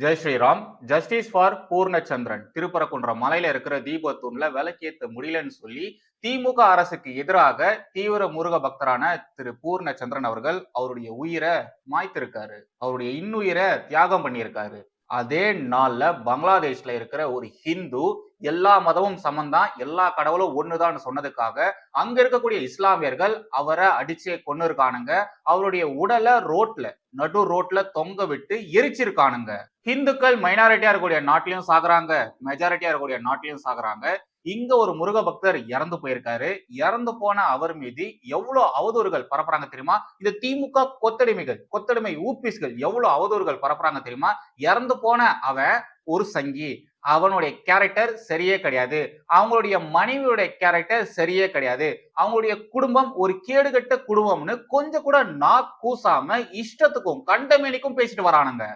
Jai Shriram. Justice for Poornachandran திருப்பரக்குன்ற மலையில இருக்கிற தீபத்தூண்ல விளக்கேத்த முடியலன்னு சொல்லி திமுக அரசுக்கு எதிராக தீவிர முருக பக்தரான திரு பூர்ணச்சந்திரன் அவர்கள் அவருடைய உயிரை மாய்த்திருக்காரு. அவருடைய இன்னுயிரை தியாகம் பண்ணியிருக்காரு. அதே நாள்ல பங்களாதேஷ்ல இருக்கிற ஒரு ஹிந்து எல்லா மதமும் சமந்தான் எல்லா கடவுளும் ஒண்ணுதான் சொன்னதுக்காக அங்க இருக்கக்கூடிய இஸ்லாமியர்கள் அவரை அடிச்சே கொண்டு இருக்கானுங்க அவருடைய உடலை ரோட்ல நடு ரோட்ல தொங்க விட்டு எரிச்சிருக்கானுங்க. ஹிந்துக்கள் மைனாரிட்டியா இருக்கக்கூடிய நாட்டிலையும் சாகுறாங்க மெஜாரிட்டியா இருக்கக்கூடிய நாட்டிலையும் சாகுறாங்க. இங்க ஒரு முருக பக்தர் இறந்து போயிருக்காரு. இறந்து போன அவர் மீது எவ்வளவு அவதூறுகள் பரப்புறாங்க தெரியுமா? இது திமுக கொத்தடிமைகள் கொத்தடிமை ஊபிஸ்கள் எவ்வளவு அவதூறுகள் பரப்புறாங்க தெரியுமா? இறந்து போன அவன் ஒரு சங்கி. அவனுடைய கேரக்டர் சரியே கிடையாது. அவங்களுடைய மனைவியுடைய கேரக்டர் சரியே கிடையாது. அவங்களுடைய குடும்பம் ஒரு கேடுகட்ட குடும்பம்னு கொஞ்சம் கூட நா கூசாம இஷ்டத்துக்கும் கண்டமேனிக்கும் பேசிட்டு வரானுங்க.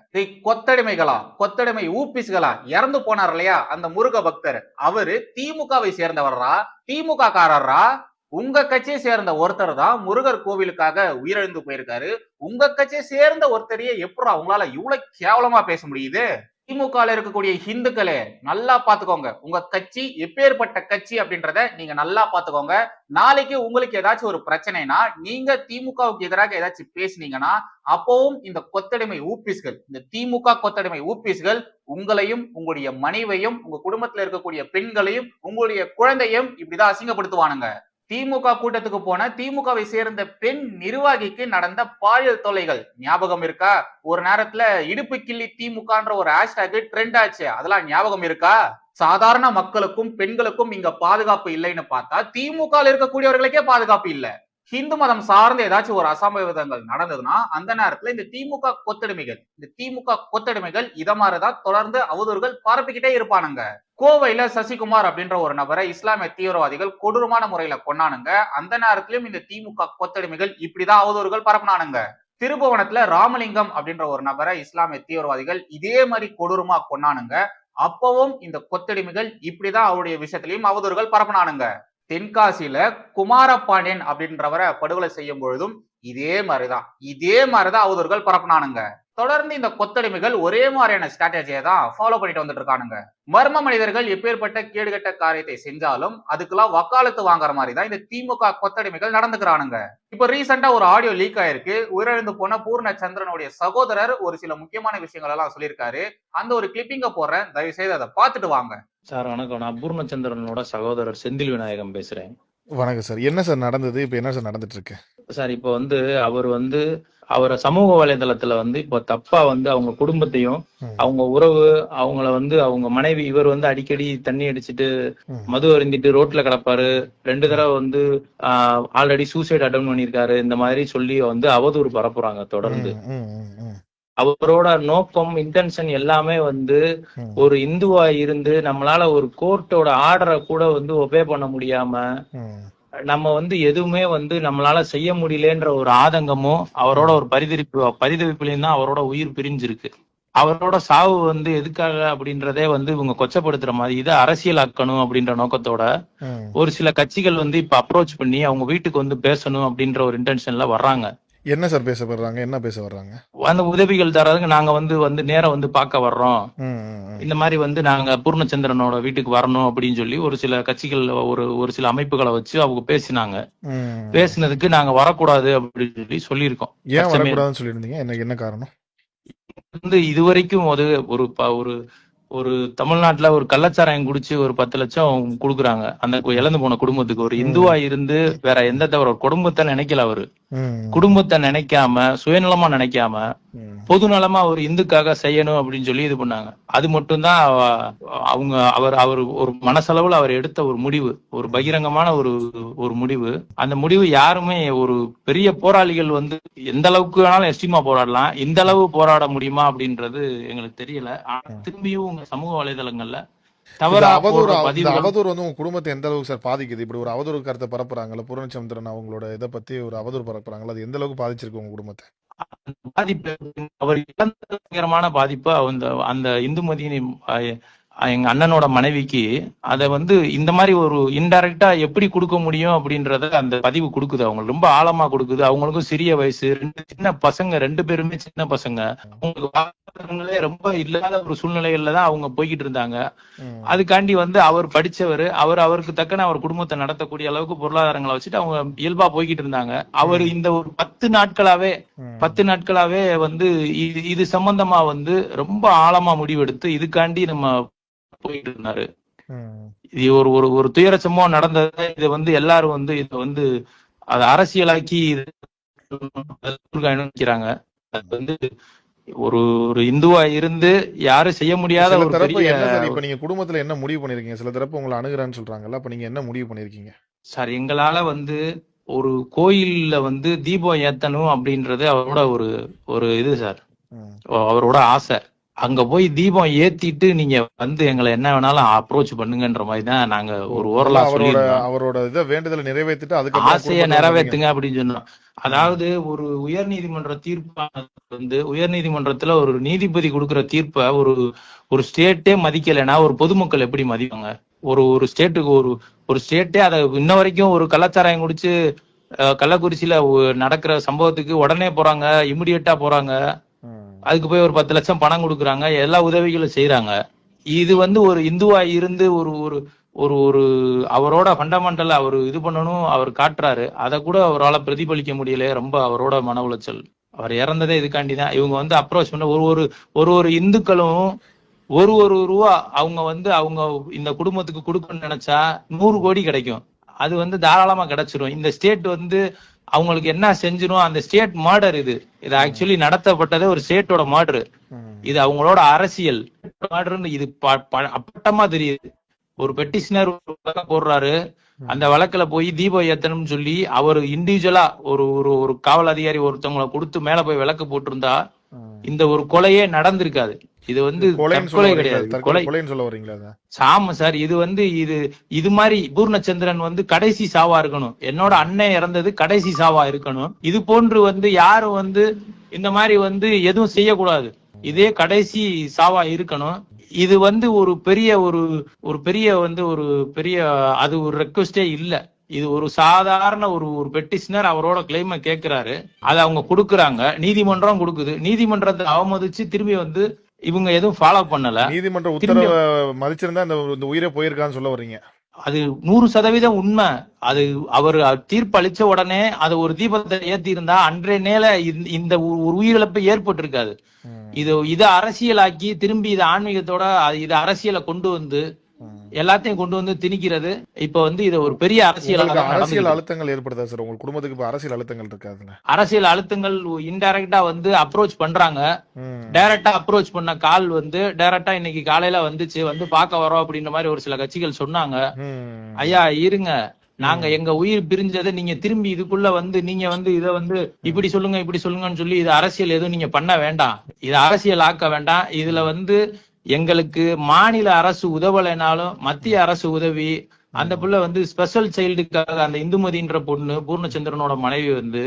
கொத்தடிமைகளா? கொத்தடிமை ஊபிஸ்களா இறந்து போனார் இல்லையா? அந்த முருக பக்தர். அவரு திமுகவை சேர்ந்தவர்ரா? திமுக காரரா உங்க கட்சியை சேர்ந்த ஒருத்தர் தான் முருகர் கோவிலுக்காக உயிரிழந்து போயிருக்காரு. உங்க கட்சியை சேர்ந்த ஒருத்தரையே எப்படா உங்களால இவ்வளவு கேவலமா பேச முடியுது? திமுகல இருக்கக்கூடிய ஹிந்துக்களே நல்லா பாத்துக்கோங்க. உங்க கட்சி எப்பேற்பட்ட கட்சி அப்படின்றத நீங்க நல்லா பாத்துக்கோங்க. நாளைக்கு உங்களுக்கு ஏதாச்சும் ஒரு பிரச்சனைனா நீங்க திமுகவுக்கு எதிராக ஏதாச்சும் பேசுனீங்கன்னா அப்பவும் இந்த கொத்தடிமை ஊபிஸ்கள் இந்த திமுக கொத்தடிமை ஊபிஸ்கள் உங்களையும் உங்களுடைய மனைவையும் உங்க குடும்பத்துல இருக்கக்கூடிய பெண்களையும் உங்களுடைய குழந்தையும் இப்படிதான் அசிங்கப்படுத்துவானுங்க. திமுக கூட்டத்துக்கு போன திமுகவை சேர்ந்த பெண் நிர்வாகிக்கு நடந்த பாலியல் தொல்லைகள். ஞாபகம் இருக்கா? ஒரு நேரத்துல இடுப்பு கிள்ளி திமுகன்ற ஒரு ஹேஷ்டேக் ட்ரெண்ட் ஆச்சு. அதெல்லாம் ஞாபகம் இருக்கா? சாதாரண மக்களுக்கும் பெண்களுக்கும் இங்க பாதுகாப்பு இல்லைன்னு பார்த்தா திமுக இருக்கக்கூடியவர்களுக்கே பாதுகாப்பு இல்ல. ஹிந்து மதம் சார்ந்த ஏதாச்சும் ஒரு அசம்பாவிதங்கள் நடந்ததுன்னா அந்த நேரத்துல இந்த திமுக கொத்தடிமைகள் இந்த திமுக கொத்தடிமைகள் இத மாதிரிதான் தொடர்ந்து அவதூறுகள் பரப்பிக்கிட்டே இருப்பானுங்க. கோவையில சசிகுமார் அப்படின்ற ஒரு நபரை இஸ்லாமிய தீவிரவாதிகள் கொடூரமான முறையில கொன்னானுங்க. அந்த நேரத்திலும் இந்த திமுக கொத்தடிமைகள் இப்படிதான் அவதூறுகள் பரப்புனானுங்க. திருபுவனத்துல ராமலிங்கம் அப்படின்ற ஒரு நபரை இஸ்லாமிய தீவிரவாதிகள் இதே மாதிரி கொடூரமா கொன்னானுங்க. அப்பவும் இந்த கொத்தடிமைகள் இப்படிதான் அவருடைய விஷயத்திலையும் அவதூறுகள் பரப்புனானுங்க. தென்காசியில குமாரபாண்டியன் அப்படின்றவரை படுகொலை செய்யும் பொழுதும் இதே மாதிரிதான். இதே மாதிரிதான் அவதூறுகள் பரப்புனானுங்க. தொடர்ந்து இந்த கொத்தடிமைகள் ஒரே மாதிரியான ஸ்ட்ராட்டஜியை தான் ஃபாலோ பண்ணிட்டு வந்துட்டு இருக்கானுங்க. மர்ம மனிதர்கள் எப்பேற்பட்ட கேடுகட்ட காரியத்தை செஞ்சாலும் அதுக்கெல்லாம் வக்காலத்து வாங்குற மாதிரி தான் இந்த திமுக கொத்தடிமைகள் நடந்துக்கிறானுங்க. இப்ப ரீசெண்டா ஒரு ஆடியோ லீக் ஆயிருக்கு. உயிரிழந்து போன பூர்ண சந்திரனுடைய சகோதரர் ஒரு சில முக்கியமான விஷயங்கள் எல்லாம் சொல்லியிருக்காரு. அந்த ஒரு கிளிப்பிங்க போடுறேன். தயவு செய்து அதை பார்த்துட்டு வாங்க. சார் வணக்கம். நான் பூர்ணச்சந்திரனோட சகோதரர் செந்தில் விநாயகம் பேசுறேன். வணக்கம் சார். என்ன சார் நடந்தது? இப்போ என்ன சார் நடந்துட்டு இருக்கு? சார் இப்போ வந்து அவர் வந்து அவரை சமூக வலைதளத்துல வந்து இப்போ தப்பா வந்து அவங்க குடும்பத்தையும். அவங்க உறவு அவங்கள வந்து அவங்க மனைவி இவர் வந்து அடிக்கடி தண்ணி அடிச்சிட்டு. மது அருந்திட்டு ரோட்ல கிடப்பாரு ரெண்டு தடவை வந்து ஆல்ரெடி சூசைட் அட்டன் பண்ணியிருக்காரு இந்த மாதிரி சொல்லி வந்து அவதூறு பரப்புறாங்க தொடர்ந்து அவரோட நோக்கம் இன்டென்ஷன் எல்லாமே வந்து. ஒரு இந்துவா இருந்து நம்மளால ஒரு கோர்ட்டோட ஆர்டரை கூட வந்து ஒபே பண்ண முடியாம நம்ம வந்து எதுவுமே வந்து நம்மளால செய்ய முடியலன்ற ஒரு ஆதங்கமும் அவரோட ஒரு பரிதவிப்பு பரிதவிப்புலையும் தான் அவரோட உயிர் பிரிஞ்சிருக்கு அவரோட சாவு வந்து எதுக்காக அப்படின்றதே வந்து இவங்க கொச்சப்படுத்துற மாதிரி இதை அரசியலாக்கணும் அப்படின்ற நோக்கத்தோட. ஒரு சில கட்சிகள் வந்து இப்ப அப்ரோச் பண்ணி அவங்க வீட்டுக்கு வந்து பேசணும் அப்படின்ற ஒரு இன்டென்ஷன்ல வர்றாங்க என்ன சார் பேச வர்றாங்க? என்ன பேச வர்றாங்க? அந்த உதவிகள் தரதுக்கு நாங்க வந்து வந்து நேரா வந்து பார்க்க வர்றோம். இந்த மாதிரி வந்து நாங்க பூர்ணச்சந்திரனோட வீட்டுக்கு வரணும் அப்படின்னு சொல்லி ஒரு சில கட்சிகள் ஒரு ஒரு சில அமைப்புகளை வச்சு அவங்க பேசினாங்க. பேசினதுக்கு நாங்க வரக்கூடாது அப்படின்னு சொல்லி சொல்லியிருக்கோம். ஏன் வரக்கூடாதுன்னு சொல்லியிருந்தீங்க? என்ன என்ன காரணம்? வந்து இதுவரைக்கும் ஒரு ஒரு ஒரு ஒரு தமிழ்நாட்டுல ஒரு கள்ளச்சாராயம் குடிச்சு ஒரு பத்து லட்சம் குடுக்குறாங்க. அந்த இழந்து போன குடும்பத்துக்கு. ஒரு இந்துவா இருந்து வேற எந்த தவிர ஒரு குடும்பத்தை நினைக்கல அவரு. குடும்பத்தை நினைக்காம சுயநலமா நினைக்காம ம். பொதுநலமா ஒரு இந்துக்காக செய்யணும் அப்படின்னு சொல்லி இது பண்ணாங்க. அது மட்டும்தான் அவ- அவங்க அவர் அவர் ஒரு மனசளவுல அவர் எடுத்த ஒரு முடிவு ஒரு பகிரங்கமான ஒரு ஒரு முடிவு. அந்த முடிவு யாருமே ஒரு பெரிய போராளிகள் வந்து எந்த அளவுக்கு வேணாலும் எஸ்டிமா போராடலாம். இந்த அளவு போராட முடியுமா அப்படின்றது எங்களுக்கு தெரியல. ஆனா திரும்பியும் உங்க சமூக வலைதளங்கள்ல அவதூறு வந்து உங்க குடும்பத்தை எந்த அளவுக்கு சார் பாதிக்குது? இப்படி ஒரு அவதூறு கருத்தை பரப்புறாங்கல்ல பூர்ணச்சந்திரன் அவங்களோட இதை பத்தி ஒரு அவதூறு பரப்புறாங்கல்ல அது எந்த அளவுக்கு பாதிச்சிருக்கு உங்க குடும்பத்தை? பாதிப்பு அவர் இழந்த பாதிப்பு அந்த அந்த இந்து மதியின் எங்க அண்ணனோட மனைவிக்கு அத வந்து இந்த மாதிரி ஒரு இன்டைரக்டா எப்படி கொடுக்க முடியும் அப்படின்றத அந்த பதிவு கொடுக்குது. அவங்க ரொம்ப ஆழமா கொடுக்குது. அவங்களுக்கும் சிறிய வயசு ரெண்டு சின்ன பசங்க ரெண்டு பேருமே சின்ன பசங்க. அவங்களுக்கு பொருளாதாரங்களே ரொம்ப இல்லாத ஒரு சூழ்நிலைகள்ல தான் அவங்க போய்கிட்டு இருந்தாங்க. அதுக்காண்டி வந்து அவர் படிச்சவர் அவர் அவருக்கு தக்கன அவர் குடும்பத்தை நடத்தக்கூடிய அளவுக்கு பொருளாதாரங்களை வச்சுட்டு அவங்க இயல்பா போய்கிட்டு இருந்தாங்க அவர் இந்த ஒரு பத்து நாட்களாவே. பத்து நாட்களாவே வந்து இது இது சம்பந்தமா வந்து ரொம்ப ஆழமா முடிவெடுத்து இதுக்காண்டி நம்ம போயிட்டு இருந்தாரு. இது ஒரு ஒரு ஒரு துயர சம்பவம் நடந்தது இது வந்து எல்லாரும் வந்து இதை வந்து அதை அரசியலாக்கி நினைக்கிறாங்க அது வந்து ஒரு ஒரு இந்துவா இருந்து யாரும் செய்ய முடியாத ஒரு தரப்பு என்ன சார்? இப்ப நீங்க குடும்பத்துல என்ன முடிவு பண்ணிருக்கீங்க? சில தரப்பு உங்களை அணுகுறான்னு சொல்றாங்கல்ல அப்ப நீங்க என்ன முடிவு பண்ணிருக்கீங்க? சார் எங்களால வந்து ஒரு கோயில்ல வந்து தீபம் ஏத்தணும் அப்படின்றது அவரோட ஒரு ஒரு இது சார். அவரோட ஆசை. அங்க போய் தீபம் ஏத்திட்டு நீங்க வந்து எங்களை என்ன வேணாலும் அப்ரோச் பண்ணுங்கன்ற மாதிரி தான் நாங்க ஒரு ஓரலா அவரோட அவரோட இதை வேண்டுதலை நிறைவேற்றிட்டு அதுக்கப்புறம் ஆசைய நிறைவேத்துங்க அப்படின்னு சொன்னோம். அதாவது ஒரு உயர்நீதிமன்ற தீர்ப்பானது வந்து உயர்நீதிமன்றத்துல ஒரு நீதிபதி கொடுக்கிற தீர்ப்பை ஒரு ஒரு ஸ்டேட்டே மதிக்கலைன்னா ஒரு பொதுமக்கள் எப்படி மதிப்பாங்க? ஒரு ஒரு ஸ்டேட்டுக்கு ஒரு ஒரு ஸ்டேட்டே அதை இன்ன வரைக்கும் ஒரு கள்ளச்சாராயம் குடிச்சு கள்ளக்குறிச்சியில நடக்கிற சம்பவத்துக்கு உடனே போறாங்க இமிடியட்டா போறாங்க. அதுக்கு போய் ஒரு பத்து லட்சம் பணம் கொடுக்குறாங்க எல்லா உதவிகளும் செய்யறாங்க இது வந்து ஒரு இந்துவா இருந்து ஒரு ஒரு ஒரு ஒரு அவரோட ஃபண்டமெண்டல் அவர் இது பண்ணணும் அவர் காட்டுறாரு. அதை கூட அவரால் பிரதிபலிக்க முடியல. ரொம்ப அவரோட மன உளைச்சல். அவர் இறந்ததே இதுக்காண்டி தான் இவங்க வந்து அப்ரோச் பண்ண ஒரு ஒரு ஒரு ஒரு இந்துக்களும் ஒரு ஒரு ரூபா அவங்க வந்து அவங்க இந்த குடும்பத்துக்கு கொடுக்கணும்னு நினைச்சா நூறு கோடி கிடைக்கும். அது வந்து தாராளமா கிடைச்சிரும். இந்த ஸ்டேட் வந்து அவங்களுக்கு என்ன செஞ்சிரும் அந்த ஸ்டேட் மர்டர் இது. இது ஆக்சுவலி நடத்தப்பட்டதே ஒரு ஸ்டேட்டோட மர்டர். இது அவங்களோட அரசியல். மர்டர்னு இது அப்பட்டமா தெரியுது. ஒரு பெட்டிஷனர் போடுறாரு. அந்த வழக்குல போய் தீபம் ஏத்தணும்னு சொல்லி அவர் இண்டிவிஜுவலா ஒரு ஒரு ஒரு காவல் அதிகாரி ஒருத்தவங்களை கொடுத்து மேல போய் விளக்கு போட்டிருந்தா. இந்த ஒரு கொலையே நடந்திருக்காது. இது வந்து வரீங்களா? கிடையாது. கொலை. சொல்ல வரீங்களா சார் இது வந்து இது இது மாதிரி பூர்ணச்சந்திரன் வந்து கடைசி சாவா இருக்கணும். என்னோட அண்ணன் இறந்தது கடைசி சாவா இருக்கணும். இது போன்று வந்து யாரும் வந்து இந்த மாதிரி வந்து எதுவும் செய்யக்கூடாது. இதே கடைசி சாவா இருக்கணும். இது வந்து ஒரு பெரிய ஒரு ஒரு பெரிய வந்து ஒரு பெரிய அது ஒரு ரெக்வஸ்டே இல்ல. இது ஒரு சாதாரண ஒரு ஒரு பெட்டிஷனர் அவரோட கிளைம கேக்குறாரு. அதை அவங்க கொடுக்குறாங்க. நீதிமன்றம் கொடுக்குது. நீதிமன்றத்தை அவமதிச்சு திரும்பி வந்து இவங்க எதுவும் ஃபாலோ பண்ணல. நீதிமன்ற உத்தரவை மதிச்சிருந்தா இந்த உயிரை போயிருக்கான்னு சொல்ல வர்றீங்க. அது நூறு சதவீதம் உண்மை அது அவர் தீர்ப்பு அளிச்ச உடனே அது ஒரு தீபத்தை ஏத்தி இருந்தா அன்றைய நேர இந்த- ஒரு உயிரிழப்பு ஏற்பட்டிருக்காது ம். இது இதை அரசியலாக்கி திரும்பி இதை ஆன்மீகத்தோட இதை அரசியலை கொண்டு வந்து. எல்லாத்தையும் கொண்டு வந்து திணிக்கிறது. இப்ப வந்து இதை ஒரு பெரிய அரசியல் நடந்துக்குது. அழுத்தங்கள் ஏற்படுதா சார் உங்க குடும்பத்துக்கு இப்ப அரசியல் அழுத்தங்கள் இருக்காதுல்ல? அரசியல் அழுத்தங்கள் இன்டைரக்டா வந்து அப்ரோச் பண்றாங்க. டைரக்டா அப்ரோச் பண்ண கால் வந்து டைரக்டா இன்னைக்கு காலையில வந்துச்சு வந்து பார்க்க வரோம் அப்படின்ற மாதிரி ஒரு சில கட்சிகள் சொன்னாங்க. ஐயா இருங்க. நாங்க எங்க உயிர் பிரிஞ்சதை நீங்க திரும்பி இதுக்குள்ள வந்து நீங்க வந்து இத வந்து இப்படி சொல்லுங்க இப்படி சொல்லுங்கன்னு சொல்லி இது அரசியல் எதுவும் நீங்க பண்ண வேண்டாம். இது அரசியல் ஆக்க வேண்டாம். இதுல வந்து எங்களுக்கு மாநில அரசு உதவலைனாலும் மத்திய அரசு உதவி அந்த புள்ள வந்து ஸ்பெஷல் சைல்டுக்காக அந்த இந்துமதின்ற பொண்ணு பூர்ணச்சந்திரனோட மனைவி வந்து.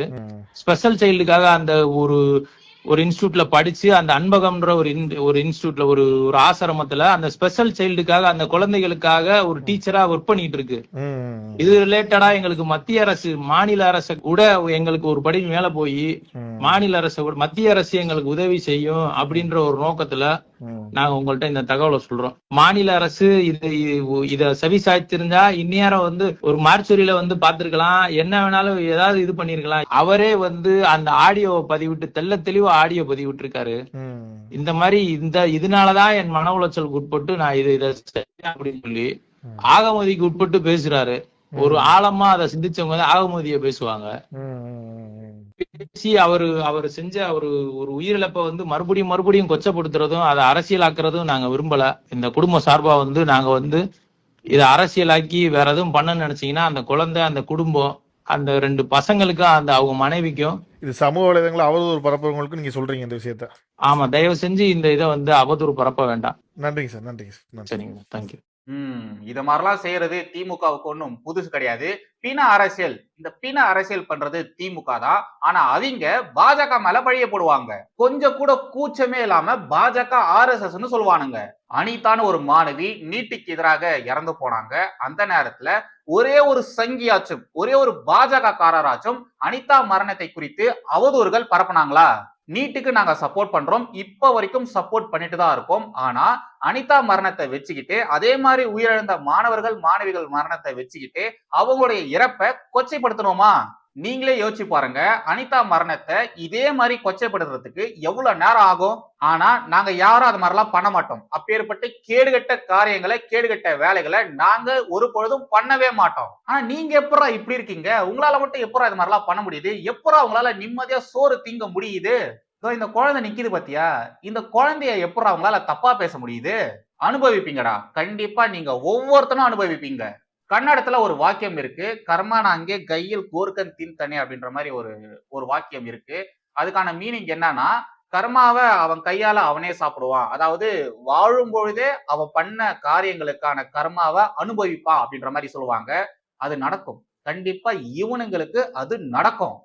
ஸ்பெஷல் சைல்டுக்காக அந்த ஒரு ஒரு இன்ஸ்டியூட்ல படிச்சு அந்த அன்பகம்ன்ற ஒரு ஒரு இன்ஸ்டியூட்ல ஒரு ஒரு ஆசிரமத்துல அந்த ஸ்பெஷல் சைல்டுக்காக அந்த குழந்தைகளுக்காக ஒரு டீச்சரா ஒர்க் பண்ணிட்டு இருக்கு. இது ரிலேட்டடா எங்களுக்கு மத்திய அரசு மாநில அரசு கூட எங்களுக்கு ஒரு படி மேல போய். மாநில அரசு மத்திய அரசு எங்களுக்கு உதவி செய்யும் அப்படின்ற ஒரு நோக்கத்துல. நாங்க உங்கள்ட்ட இந்த தகவலை சொல்றோம். மாநில அரசு இது இது- செவி சாய்த்திருந்தா இந்நேரம் வந்து ஒரு மார்ச்சுரியில வந்து பாத்திருக்கலாம் என்ன வேணாலும் ஏதாவது இது பண்ணிருக்கலாம். அவரே வந்து அந்த ஆடியோவை பதிவிட்டு தெள்ள தெளிவா ஆடியோ பதிவிட்டு இருக்காரு. இந்த மாதிரி இந்த இதனாலதான் என் மன உளைச்சலுக்கு உட்பட்டு நான் இது இதை அப்படின்னு சொல்லி ஆகமதிக்கு உட்பட்டு பேசுறாரு. ஒரு ஆழமா அதை சிந்திச்சவங்க வந்து ஆகமதிய பேசுவாங்க. பேசி அவரு அவர் செஞ்ச ஒரு ஒரு உயிரிழப்பை வந்து மறுபடியும் மறுபடியும் கொச்சப்படுத்துறதும் அதை அரசியலாக்குறதும் நாங்க விரும்பல. இந்த குடும்ப சார்பா வந்து நாங்க வந்து இதை அரசியலாக்கி வேற எதுவும் பண்ண நினைச்சீங்கன்னா அந்த குழந்தை அந்த குடும்பம் அந்த ரெண்டு பசங்களுக்கும் அந்த அவங்க மனைவிக்கும் இது சமூக வலைதளங்களை அவதூறு பரப்புறவங்களுக்கு நீங்க சொல்றீங்க இந்த விஷயத்த. ஆமா தயவு செஞ்சு இந்த இதை வந்து அவதூறு பரப்ப வேண்டாம். நன்றிங்க சார் நன்றிங்க சார் சரிங்க தேங்க்யூ இத மாதிரிலாம் செய்யறது திமுகவுக்கு ஒன்றும் புதுசு கிடையாது. பிண அரசியல் இந்த பிண அரசியல் பண்றது திமுக தான். ஆனா அவங்க பாஜக மேல பழிய போடுவாங்க. கொஞ்சம் கூட கூச்சமே இல்லாம பாஜக ஆர்எஸ்எஸ்னு சொல்லுவானுங்க அனிதான ஒரு மாணவி நீட்டுக்கு எதிராக இறந்து போனாங்க. அந்த நேரத்துல ஒரே ஒரு சங்கியாச்சும் ஒரே ஒரு பாஜக காரராச்சும் அனிதா மரணத்தை குறித்து அவதூறுகள் பரப்புனாங்களா? நீட்டுக்கு நாங்க சப்போர்ட் பண்றோம். இப்ப வரைக்கும் சப்போர்ட் பண்ணிட்டு தான் இருக்கோம். ஆனா அனிதா மரணத்தை வச்சுக்கிட்டு அதே மாதிரி உயிரிழந்த மாணவர்கள் மாணவிகள் மரணத்தை வச்சுக்கிட்டு அவங்களுடைய இறப்பை கொச்சைப்படுத்தணுமா? நீங்களே யோசிச்சு பாருங்க. அனிதா மரணத்தை இதே மாதிரி கொச்சைப்படுத்துறதுக்கு எவ்வளவு நேரம் ஆகும்? ஆனா நாங்க யாரும் அது மாதிரிலாம் பண்ண மாட்டோம். அப்பேற்பட்ட கேடுகட்ட காரியங்களை கேடுகட்ட வேலைகளை நாங்க ஒரு பொழுதும் பண்ணவே மாட்டோம். ஆனா நீங்க எப்படா இப்படி இருக்கீங்க? உங்களால மட்டும் எப்படா இது மாதிரிலாம் பண்ண முடியுது? எப்படா உங்களால நிம்மதியா சோறு திங்க முடியுது? இந்த குழந்தை நிக்குது பாத்தியா? இந்த குழந்தைய எப்படா உங்களால தப்பா பேச முடியுது? அனுபவிப்பீங்கடா. கண்டிப்பா நீங்க ஒவ்வொருத்தனும் அனுபவிப்பீங்க. கன்னடத்துல ஒரு வாக்கியம் இருக்கு. கர்மானாங்கே கையில் கோர்க்கன் தின் தனி அப்படின்ற மாதிரி ஒரு ஒரு வாக்கியம் இருக்கு. அதுக்கான மீனிங் என்னன்னா கர்மாவை அவன் கையால அவனே சாப்பிடுவான். அதாவது வாழும் பொழுதே அவன் பண்ண காரியங்களுக்கான கர்மாவை அனுபவிப்பான் அப்படின்ற மாதிரி சொல்லுவாங்க. அது நடக்கும். கண்டிப்பா இவனுங்களுக்கு அது நடக்கும்.